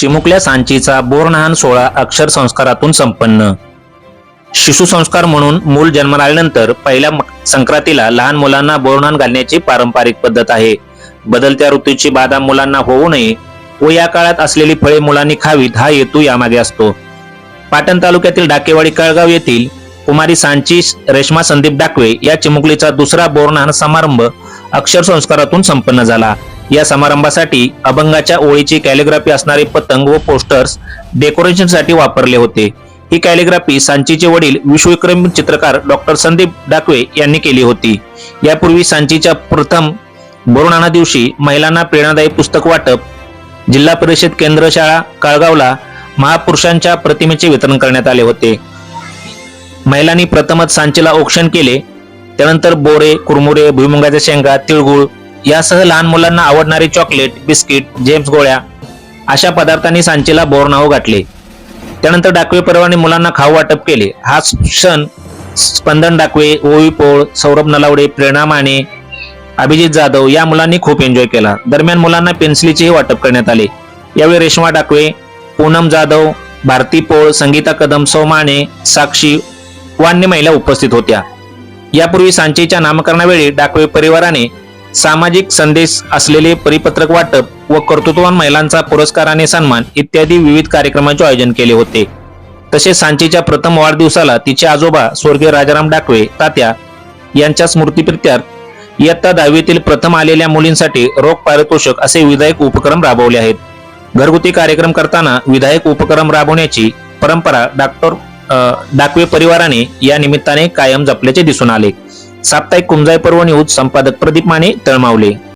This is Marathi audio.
चिमुकल्या सांचीचा बोरनहान सोहळा अक्षर संस्कारातून संपन्न. शिशुसंस्कार म्हणून मूल जन्माला आल्यानंतर पहिल्या संक्रांतीला लहान मुलांना बोरनहान घालण्याची पारंपरिक पद्धत आहे. बदलत्या ऋतूची बाधा मुलांना होऊ नये व या काळात असलेली फळे मुलांनी खावीत हा हेतू यामागे असतो. पाटण तालुक्यातील डाकेवाडी कळगाव येथील कुमारी सांची रेश्मा संदीप डाकवे या चिमुकलीचा दुसरा बोरनहान समारंभ अक्षर संस्कारातून संपन्न झाला. या समारंभासाठी अभंगाच्या ओळीची कॅलिग्राफी असणारे पतंग व पोस्टर्स डेकोरेशनसाठी वापरले होते. ही कॅलिग्राफी सांचीचे वडील विश्वविक्रम चित्रकार डॉक्टर संदीप डाकवे यांनी केली होती. यापूर्वी सांचीच्या प्रथम बोरनाना दिवशी महिलांना प्रेरणादायी पुस्तक वाटप जिल्हा परिषद केंद्र शाळा काळगावला महापुरुषांच्या प्रतिमेचे वितरण करण्यात आले होते. महिलांनी प्रथमच सांचीला औक्षण केले त्यानंतर बोरे कुरमुरे भुईमुगाच्या शेंगा तिळगुळ यासह लहान मुलांना आवडणारे चॉकलेट बिस्किट जेम्स गोळ्या अशा पदार्थांनी सांचीला बोरनाव घातले त्यानंतर डाकवे परवाने मुलांना खाऊ वाटप केले. हा क्षण स्पंदन डाकवे ओवी पोळ सौरभ नलावडे प्रेरणा माने अभिजित जाधव या मुलांनी खूप एन्जॉय केला. दरम्यान मुलांना पेन्सिलीचेही वाटप करण्यात आले. यावेळी रेश्मा डाकवे पूनम जाधव भारती पोळ संगीता कदम सौमाने साक्षी वान्य महिला उपस्थित होत्या. यापूर्वी सांचेच्या नामकरणावेळी डाकवे परिवाराने सामाजिक संदेश असलेले परिपत्रक वाटप व कर्तृत्ववान महिलांचा पुरस्कार आणि सन्मान इत्यादी विविध कार्यक्रमांचे आयोजन केले होते. तसेच सांचीच्या प्रथम वाढदिवसाला तिचे आजोबा स्वर्गीय राजाराम डाकवे तात्या यांच्या स्मृतीप्रित्यार्थ इयत्ता दहावीतील प्रथम आलेल्या मुलींसाठी रोख पारितोषक असे विधायक उपक्रम राबवले आहेत. घरगुती कार्यक्रम करताना विधायक उपक्रम राबवण्याची परंपरा डॉक्टर डाकवे परिवाराने या निमित्ताने कायम जपल्याचे दिसून आले. साप्ताहिक कुंजाई पर्व न्यूज संपादक प्रदीप माने तळमावले.